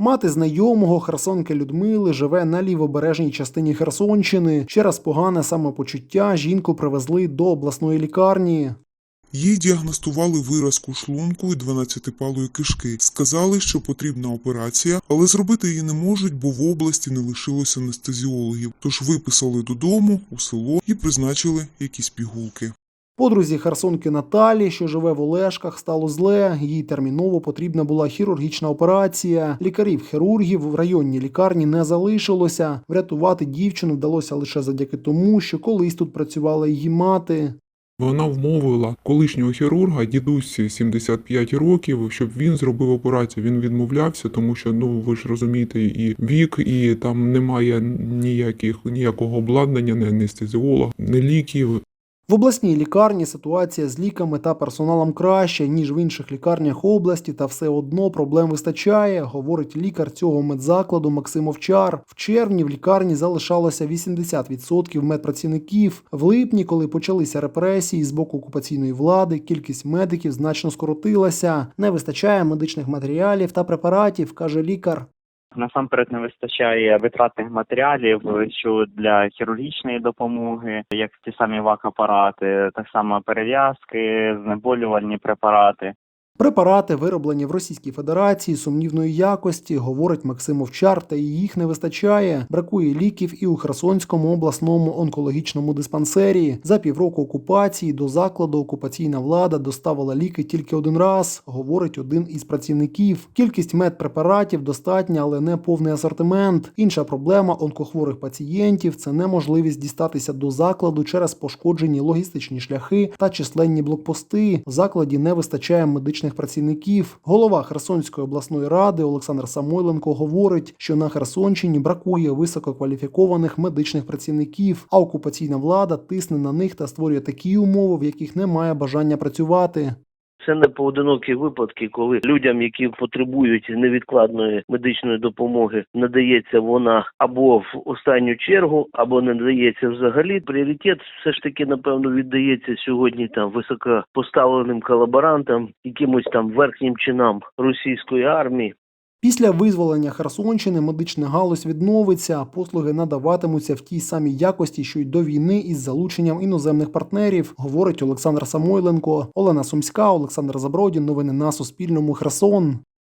Мати знайомого Херсонки Людмили живе на лівобережній частині Херсонщини. Через погане самопочуття жінку привезли до обласної лікарні. Їй діагностували виразку шлунку і 12-палої кишки. Сказали, що потрібна операція, але зробити її не можуть, бо в області не лишилося анестезіологів. Тож виписали додому у село і призначили якісь пігулки. Подрузі Херсонки Наталі, що живе в Олешках, стало зле. Їй терміново потрібна була хірургічна операція. Лікарів-хірургів в районній лікарні не залишилося. Врятувати дівчину вдалося лише завдяки тому, що колись тут працювала її мати. Вона вмовила колишнього хірурга, дідусі 75 років, щоб він зробив операцію. Він відмовлявся, тому що ну ви ж розумієте, і вік, і там немає ніяких ніякого обладнання, не анестезіолог, не ліків. В обласній лікарні ситуація з ліками та персоналом краще, ніж в інших лікарнях області, та все одно проблем вистачає, говорить лікар цього медзакладу Максим Овчар. В червні в лікарні залишалося 80% медпрацівників. В липні, коли почалися репресії з боку окупаційної влади, кількість медиків значно скоротилася. Не вистачає медичних матеріалів та препаратів, каже лікар. Насамперед не вистачає витратних матеріалів, що для хірургічної допомоги, як ті самі вак-апарати, так само перев'язки, знеболювальні препарати. Препарати, вироблені в Російській Федерації сумнівної якості, говорить Максим Овчар, та їх не вистачає. Бракує ліків і у Херсонському обласному онкологічному диспансері. За півроку окупації до закладу окупаційна влада доставила ліки тільки один раз, говорить один із працівників. Кількість медпрепаратів достатня, але не повний асортимент. Інша проблема онкохворих пацієнтів це неможливість дістатися до закладу через пошкоджені логістичні шляхи та численні блокпости. В закладі не вистачає медичних працівників. Голова Херсонської обласної ради Олександр Самойленко говорить, що на Херсонщині бракує висококваліфікованих медичних працівників, а окупаційна влада тисне на них та створює такі умови, в яких немає бажання працювати. Це не поодинокі випадки, коли людям, які потребують невідкладної медичної допомоги, надається вона або в останню чергу, або не надається взагалі. Пріоритет все ж таки напевно віддається сьогодні там високопоставленим колаборантам, якимось там верхнім чинам російської армії. Після визволення Херсонщини медична галузь відновиться, послуги надаватимуться в тій самій якості, що й до війни із залученням іноземних партнерів, говорить Олександр Самойленко. Олена Сумська, Олександр Забродін. Новини на Суспільному. Херсон.